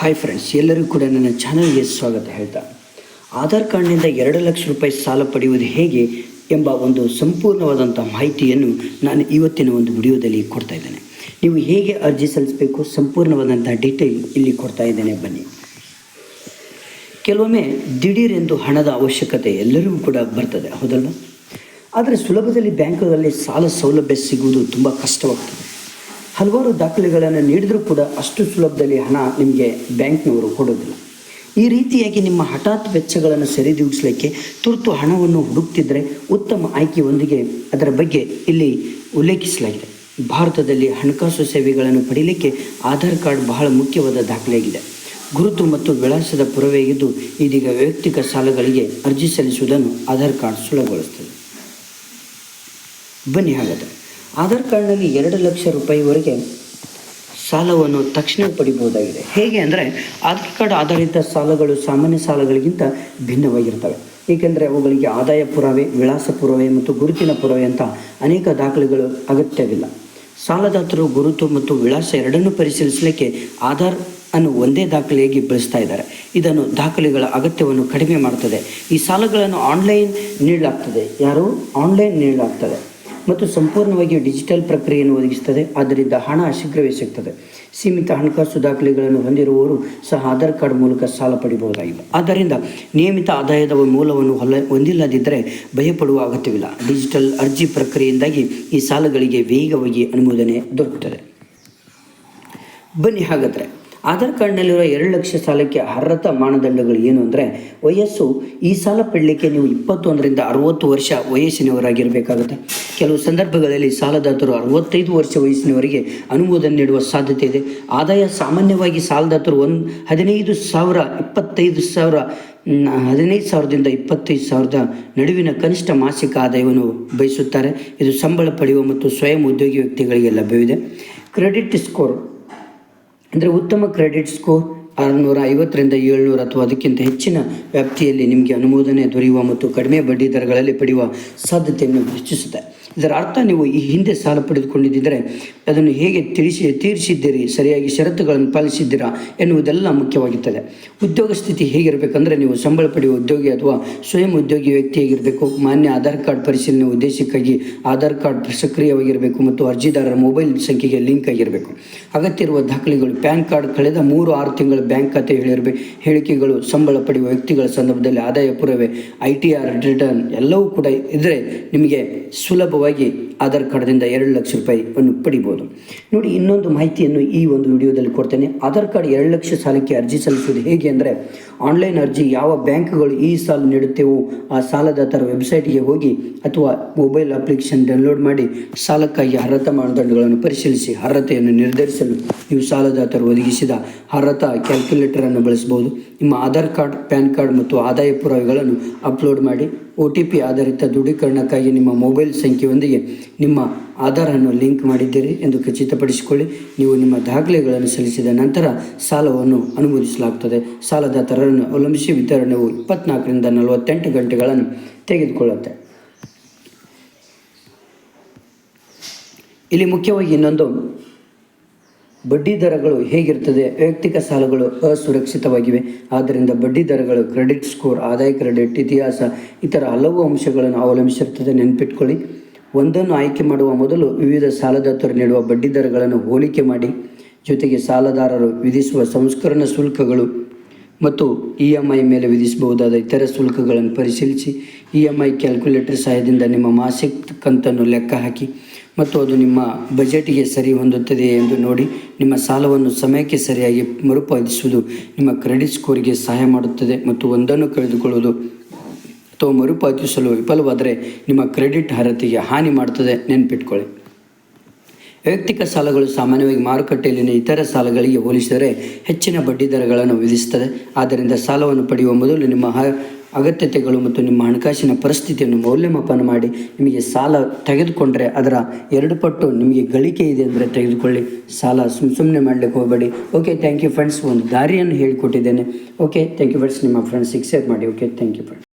Hi friends ಎಲ್ಲರಿಗೂ ಕೂಡ ನನ್ನ ಚಾನಲ್ಗೆ ಸ್ವಾಗತ ಹೇಳ್ತಾ. ಆಧಾರ್ ಕಾರ್ಡ್ನಿಂದ ಎರಡು ಲಕ್ಷ ರೂಪಾಯಿ ಸಾಲ ಪಡೆಯುವುದು ಹೇಗೆ ಎಂಬ ಒಂದು ಸಂಪೂರ್ಣವಾದಂಥ ಮಾಹಿತಿಯನ್ನು ನಾನು ಇವತ್ತಿನ ಒಂದು ವಿಡಿಯೋದಲ್ಲಿ ಕೊಡ್ತಾ ಇದ್ದೇನೆ. ನೀವು ಹೇಗೆ ಅರ್ಜಿ ಸಲ್ಲಿಸಬೇಕು ಸಂಪೂರ್ಣವಾದಂಥ ಡೀಟೇಲ್ ಇಲ್ಲಿ ಕೊಡ್ತಾ ಇದ್ದೇನೆ, ಬನ್ನಿ. ಕೆಲವೊಮ್ಮೆ ದಿಢೀರೆಂದು ಹಣದ ಅವಶ್ಯಕತೆ ಎಲ್ಲರಿಗೂ ಕೂಡ ಬರ್ತದೆ, ಹೌದಲ್ವ? ಆದರೆ ಸುಲಭದಲ್ಲಿ ಬ್ಯಾಂಕ್ಗಳಲ್ಲಿ ಸಾಲ ಸೌಲಭ್ಯ ಸಿಗುವುದು ತುಂಬ ಕಷ್ಟವಾಗ್ತದೆ. ಹಲವಾರು ದಾಖಲೆಗಳನ್ನು ನೀಡಿದರೂ ಕೂಡ ಅಷ್ಟು ಸುಲಭದಲ್ಲಿ ಹಣ ನಿಮಗೆ ಬ್ಯಾಂಕ್ನವರು ಕೊಡೋದಿಲ್ಲ. ಈ ರೀತಿಯಾಗಿ ನಿಮ್ಮ ಹಠಾತ್ ವೆಚ್ಚಗಳನ್ನು ಸರಿದೂಗಿಸಲಿಕ್ಕೆ ತುರ್ತು ಹಣವನ್ನು ಹುಡುಕ್ತಿದ್ರೆ ಉತ್ತಮ ಆಯ್ಕೆಯೊಂದಿಗೆ ಅದರ ಬಗ್ಗೆ ಇಲ್ಲಿ ಉಲ್ಲೇಖಿಸಲಾಗಿದೆ. ಭಾರತದಲ್ಲಿ ಹಣಕಾಸು ಸೇವೆಗಳನ್ನು ಪಡೆಯಲಿಕ್ಕೆ ಆಧಾರ್ ಕಾರ್ಡ್ ಬಹಳ ಮುಖ್ಯವಾದ ದಾಖಲೆಯಾಗಿದೆ. ಗುರುತು ಮತ್ತು ವಿಳಾಸದ ಪುರಾವೆಯಾಗಿದ್ದು ಇದೀಗ ವೈಯಕ್ತಿಕ ಸಾಲಗಳಿಗೆ ಅರ್ಜಿ ಸಲ್ಲಿಸುವುದನ್ನು ಆಧಾರ್ ಕಾರ್ಡ್ ಸುಲಭಗೊಳಿಸುತ್ತದೆ. ಬನ್ನಿ ಹಾಗಾದರೆ. ಆಧಾರ್ ಕಾರ್ಡ್ನಲ್ಲಿ ಎರಡು ಲಕ್ಷ ರೂಪಾಯಿವರೆಗೆ ಸಾಲವನ್ನು ತಕ್ಷಣ ಪಡಿಬೋದಾಗಿದೆ. ಹೇಗೆ ಅಂದರೆ ಆಧಾರ್ ಕಾರ್ಡ್ ಆಧಾರಿತ ಸಾಲಗಳು ಸಾಮಾನ್ಯ ಸಾಲಗಳಿಗಿಂತ ಭಿನ್ನವಾಗಿರ್ತವೆ. ಏಕೆಂದರೆ ಅವುಗಳಿಗೆ ಆದಾಯ ಪುರಾವೆ, ವಿಳಾಸ ಪುರಾವೆ ಮತ್ತು ಗುರುತಿನ ಪುರಾವೆ ಅಂತ ಅನೇಕ ದಾಖಲೆಗಳು ಅಗತ್ಯವಿಲ್ಲ. ಸಾಲದಾತರು ಗುರುತು ಮತ್ತು ವಿಳಾಸ ಎರಡನ್ನೂ ಪರಿಶೀಲಿಸಲಿಕ್ಕೆ ಆಧಾರ್ ಅನ್ನು ಒಂದೇ ದಾಖಲೆಯಾಗಿ ಬಳಸ್ತಾ ಇದ್ದಾರೆ. ಇದನ್ನು ದಾಖಲೆಗಳ ಅಗತ್ಯವನ್ನು ಕಡಿಮೆ ಮಾಡುತ್ತದೆ ಈ ಸಾಲಗಳನ್ನು ಆನ್ಲೈನ್ ನೀಡಲಾಗ್ತದೆ. ಯಾರು? ಆನ್ಲೈನ್ ನೀಡಲಾಗ್ತದೆ. ಮತ್ತು ಸಂಪೂರ್ಣವಾಗಿ ಡಿಜಿಟಲ್ ಪ್ರಕ್ರಿಯೆಯನ್ನು ಒದಗಿಸುತ್ತದೆ. ಆದ್ದರಿಂದ ಹಣ ಶೀಘ್ರವೇ ಸಿಗ್ತದೆ. ಸೀಮಿತ ಹಣಕಾಸು ದಾಖಲೆಗಳನ್ನು ಹೊಂದಿರುವವರು ಸಹ ಆಧಾರ್ ಕಾರ್ಡ್ ಮೂಲಕ ಸಾಲ ಪಡಿಬಹುದಾಗಿದೆ. ಆದ್ದರಿಂದ ನಿಯಮಿತ ಆದಾಯದ ಮೂಲವನ್ನು ಹೊಲ, ಹೊಂದಿಲ್ಲದಿದ್ದರೆ ಭಯಪಡುವ ಅಗತ್ಯವಿಲ್ಲ. ಡಿಜಿಟಲ್ ಅರ್ಜಿ ಪ್ರಕ್ರಿಯೆಯಿಂದಾಗಿ ಈ ಸಾಲಗಳಿಗೆ ವೇಗವಾಗಿ ಅನುಮೋದನೆ ದೊರಕುತ್ತದೆ. ಬನ್ನಿ ಹಾಗಾದರೆ. ಆಧಾರ್ ಕಾರ್ಡ್ನಲ್ಲಿರುವ ಎರಡು ಲಕ್ಷ ಸಾಲಕ್ಕೆ ಅರ್ಹತಾ ಮಾನದಂಡಗಳು ಏನು ಅಂದರೆ, ವಯಸ್ಸು ಈ ಸಾಲ ಪಡಲಿಕ್ಕೆ ನೀವು ಇಪ್ಪತ್ತೊಂದರಿಂದ ಅರುವತ್ತು ವರ್ಷ ವಯಸ್ಸಿನವರಾಗಿರಬೇಕಾಗುತ್ತೆ. ಕೆಲವು ಸಂದರ್ಭಗಳಲ್ಲಿ ಸಾಲದಾತರು ಅರವತ್ತೈದು ವರ್ಷ ವಯಸ್ಸಿನವರಿಗೆ ಅನುಮೋದನೆ ನೀಡುವ ಸಾಧ್ಯತೆ ಇದೆ. ಆದಾಯ ಸಾಮಾನ್ಯವಾಗಿ ಸಾಲದಾತರು ಒಂದು ಹದಿನೈದು ಸಾವಿರ ಇಪ್ಪತ್ತೈದು ಸಾವಿರ ಹದಿನೈದು ಸಾವಿರದಿಂದ ಇಪ್ಪತ್ತೈದು ಸಾವಿರದ ನಡುವಿನ ಕನಿಷ್ಠ ಮಾಸಿಕ ಆದಾಯವನ್ನು ಬಯಸುತ್ತಾರೆ. ಇದು ಸಂಬಳ ಪಡೆಯುವ ಮತ್ತು ಸ್ವಯಂ ಉದ್ಯೋಗಿ ವ್ಯಕ್ತಿಗಳಿಗೆ ಲಭ್ಯವಿದೆ. ಕ್ರೆಡಿಟ್ ಸ್ಕೋರ್ ಅಂದರೆ ಉತ್ತಮ ಕ್ರೆಡಿಟ್ ಸ್ಕೋರ್ ಆರುನೂರ ಐವತ್ತರಿಂದ ಏಳ್ನೂರು ಅಥವಾ ಅದಕ್ಕಿಂತ ಹೆಚ್ಚಿನ ವ್ಯಾಪ್ತಿಯಲ್ಲಿ ನಿಮಗೆ ಅನುಮೋದನೆ ದೊರೆಯುವ ಮತ್ತು ಕಡಿಮೆ ಬಡ್ಡಿ ದರಗಳಲ್ಲಿ ಪಡೆಯುವ ಸಾಧ್ಯತೆಯನ್ನು ಹೆಚ್ಚಿಸುತ್ತೆ. ಇದರ ಅರ್ಥ ನೀವು ಈ ಹಿಂದೆ ಸಾಲ ಪಡೆದುಕೊಂಡಿದ್ದರೆ ಅದನ್ನು ಹೇಗೆ ತಿಳಿಸಿ ತೀರಿಸಿದ್ದೀರಿ, ಸರಿಯಾಗಿ ಷರತ್ತುಗಳನ್ನು ಪಾಲಿಸಿದ್ದೀರಾ ಎನ್ನುವುದೆಲ್ಲ ಮುಖ್ಯವಾಗುತ್ತದೆ ಉದ್ಯೋಗ ಸ್ಥಿತಿ ಹೇಗಿರಬೇಕಂದ್ರೆ ನೀವು ಸಂಬಳ ಪಡೆಯುವ ಉದ್ಯೋಗಿ ಅಥವಾ ಸ್ವಯಂ ಉದ್ಯೋಗಿ ವ್ಯಕ್ತಿಯಾಗಿರಬೇಕು ಮಾನ್ಯ ಆಧಾರ್ ಕಾರ್ಡ್ ಪರಿಶೀಲನೆ ಉದ್ದೇಶಕ್ಕಾಗಿ ಆಧಾರ್ ಕಾರ್ಡ್ ಸಕ್ರಿಯವಾಗಿರಬೇಕು ಮತ್ತು ಅರ್ಜಿದಾರರ ಮೊಬೈಲ್ ಸಂಖ್ಯೆಗೆ ಲಿಂಕ್ ಆಗಿರಬೇಕು. ಅಗತ್ಯವಿರುವ ದಾಖಲೆಗಳು ಪ್ಯಾನ್ ಕಾರ್ಡ್ ಕಳೆದ ಮೂರು ಆರು ತಿಂಗಳ ಬ್ಯಾಂಕ್ ಖಾತೆ ಹೇಳಿರಬೇಕು ಹೇಳಿಕೆಗಳು, ಸಂಬಳ ಪಡೆಯುವ ವ್ಯಕ್ತಿಗಳ ಸಂದರ್ಭದಲ್ಲಿ ಆದಾಯ ಪುರವೆ. ಐ ಟಿ ಆರ್ ರಿಟರ್ನ್ ಎಲ್ಲವೂ ಕೂಡ ಇದ್ದರೆ ನಿಮಗೆ ಸುಲಭವಾಗಿ ಆಧಾರ್ ಕಾರ್ಡ್ದಿಂದ ಎರಡು ಲಕ್ಷ ರೂಪಾಯಿಯನ್ನು ಪಡಿಬೋದು. ನೋಡಿ, ಇನ್ನೊಂದು ಮಾಹಿತಿಯನ್ನು ಈ ಒಂದು ವಿಡಿಯೋದಲ್ಲಿ ಕೊಡ್ತೇನೆ. ಆಧಾರ್ ಕಾರ್ಡ್ ಎರಡು ಲಕ್ಷ ಸಾಲಕ್ಕೆ ಅರ್ಜಿ ಸಲ್ಲಿಸುವುದು ಹೇಗೆ ಅಂದರೆ, ಆನ್ಲೈನ್ ಅರ್ಜಿ ಯಾವ ಬ್ಯಾಂಕ್ಗಳು ಈ ಸಾಲ ನೀಡುತ್ತೇವೋ ಆ ಸಾಲದಾತರ ವೆಬ್ಸೈಟ್ಗೆ ಹೋಗಿ ಅಥವಾ ಮೊಬೈಲ್ ಅಪ್ಲಿಕೇಶನ್ ಡೌನ್ಲೋಡ್ ಮಾಡಿ ಸಾಲಕ್ಕಾಗಿ ಅರ್ಹತಾ ಮಾನದಂಡಗಳನ್ನು ಪರಿಶೀಲಿಸಿ, ಅರ್ಹತೆಯನ್ನು ನಿರ್ಧರಿಸಲು ನೀವು ಸಾಲದಾತರು ಒದಗಿಸಿದ ಅರ್ಹತಾ ಕ್ಯಾಲ್ಕುಲೇಟರನ್ನು ಬಳಸಬಹುದು. ನಿಮ್ಮ ಆಧಾರ್ ಕಾರ್ಡ್, ಪ್ಯಾನ್ ಕಾರ್ಡ್ ಮತ್ತು ಆದಾಯ ಪುರಾವೆಗಳನ್ನು ಅಪ್ಲೋಡ್ ಮಾಡಿ ಒ ಟಿ ಪಿ ಆಧಾರಿತ ದೃಢೀಕರಣಕ್ಕಾಗಿ ನಿಮ್ಮ ಮೊಬೈಲ್ ಸಂಖ್ಯೆಯೊಂದಿಗೆ ನಿಮ್ಮ ಆಧಾರನ್ನು ಲಿಂಕ್ ಮಾಡಿದ್ದೀರಿ ಎಂದು ಖಚಿತಪಡಿಸಿಕೊಳ್ಳಿ. ನೀವು ನಿಮ್ಮ ದಾಖಲೆಗಳನ್ನು ಸಲ್ಲಿಸಿದ ನಂತರ ಸಾಲವನ್ನು ಅನುಮೋದಿಸಲಾಗುತ್ತದೆ. ಸಾಲದಾತರನ್ನು ಅವಲಂಬಿಸಿ ವಿತರಣೆಯು ಇಪ್ಪತ್ನಾಲ್ಕರಿಂದ ನಲವತ್ತೆಂಟು ಗಂಟೆಗಳನ್ನು ತೆಗೆದುಕೊಳ್ಳುತ್ತೆ. ಇಲ್ಲಿ ಮುಖ್ಯವಾಗಿ ಇನ್ನೊಂದು ಬಡ್ಡಿ ದರಗಳು ಹೇಗಿರ್ತದೆ? ವೈಯಕ್ತಿಕ ಸಾಲಗಳು ಅಸುರಕ್ಷಿತವಾಗಿವೆ. ಆದ್ದರಿಂದ ಬಡ್ಡಿ ದರಗಳು, ಕ್ರೆಡಿಟ್ ಸ್ಕೋರ್, ಆದಾಯ ಕ್ರೆಡಿಟ್, ಇತಿಹಾಸ, ಇತರ ಹಲವು ಅಂಶಗಳನ್ನು ಅವಲಂಬಿಸಿರುತ್ತದೆ. ನೆನಪಿಟ್ಕೊಳ್ಳಿ. ಒಂದನ್ನು ಆಯ್ಕೆ ಮಾಡುವ ಮೊದಲು ವಿವಿಧ ಸಾಲದಾತರು ನೀಡುವ ಬಡ್ಡಿ ದರಗಳನ್ನು ಹೋಲಿಕೆ ಮಾಡಿ. ಜೊತೆಗೆ ಸಾಲದಾರರು ವಿಧಿಸುವ ಸಂಸ್ಕರಣ ಶುಲ್ಕಗಳು ಮತ್ತು ಇ ಎಂ ಐ ಮೇಲೆ ವಿಧಿಸಬಹುದಾದ ಇತರ ಶುಲ್ಕಗಳನ್ನು ಪರಿಶೀಲಿಸಿ. ಇ ಎಂ ಐ ಕ್ಯಾಲ್ಕುಲೇಟರ್ ಸಹಾಯದಿಂದ ನಿಮ್ಮ ಮಾಸಿಕ ಕಂತನ್ನು ಲೆಕ್ಕ ಹಾಕಿ. ಮತ್ತು ಅದು ನಿಮ್ಮ ಬಜೆಟ್ಗೆ ಸರಿ ಹೊಂದುತ್ತದೆ ಎಂದು ನೋಡಿ ನಿಮ್ಮ ಸಾಲವನ್ನು ಸಮಯಕ್ಕೆ ಸರಿಯಾಗಿ ಮರುಪಾವತಿಸುವುದು ನಿಮ್ಮ ಕ್ರೆಡಿಟ್ ಸ್ಕೋರ್ಗೆ ಸಹಾಯ ಮಾಡುತ್ತದೆ ಮತ್ತು ಒಂದನ್ನು ಕಳೆದುಕೊಳ್ಳುವುದು ಅಥವಾ ಮರುಪಾವತಿಸಲು ವಿಫಲವಾದರೆ ನಿಮ್ಮ ಕ್ರೆಡಿಟ್ ಅರ್ಹತೆಗೆ ಹಾನಿ ಮಾಡುತ್ತದೆ. ನೆನಪಿಟ್ಕೊಳ್ಳಿ. ವೈಯಕ್ತಿಕ ಸಾಲಗಳು ಸಾಮಾನ್ಯವಾಗಿ ಮಾರುಕಟ್ಟೆಯಲ್ಲಿನ ಇತರ ಸಾಲಗಳಿಗೆ ಹೋಲಿಸಿದರೆ ಹೆಚ್ಚಿನ ಬಡ್ಡಿದರಗಳನ್ನು ವಿಧಿಸುತ್ತದೆ. ಆದ್ದರಿಂದ ಸಾಲವನ್ನು ಪಡೆಯುವ ಮೊದಲು ನಿಮ್ಮ ಅಗತ್ಯತೆಗಳು ಮತ್ತು ನಿಮ್ಮ ಹಣಕಾಸಿನ ಪರಿಸ್ಥಿತಿಯನ್ನು ಮೌಲ್ಯಮಾಪನ ಮಾಡಿ ನಿಮಗೆ ಸಾಲ ತೆಗೆದುಕೊಂಡ್ರೆ ಅದರ ಎರಡು ಪಟ್ಟು ನಿಮಗೆ ಗಳಿಕೆ ಇದೆ ಅಂದರೆ ತೆಗೆದುಕೊಳ್ಳಿ. ಸಾಲ ಸುಮ್ಮ ಸುಮ್ಮನೆ ಮಾಡಲಿಕ್ಕೆ ಹೋಗಬೇಡಿ. ಓಕೆ ಥ್ಯಾಂಕ್ ಯು ಫ್ರೆಂಡ್ಸ್ ಒಂದು ದಾರಿಯನ್ನು ಹೇಳಿಕೊಟ್ಟಿದ್ದೇನೆ. ಓಕೆ ಥ್ಯಾಂಕ್ ಯು ಫ್ರೆಂಡ್ಸ್ ನಿಮ್ಮ ಫ್ರೆಂಡ್ಸಿಗೆ ಶೇರ್ ಮಾಡಿ. Okay thank you friends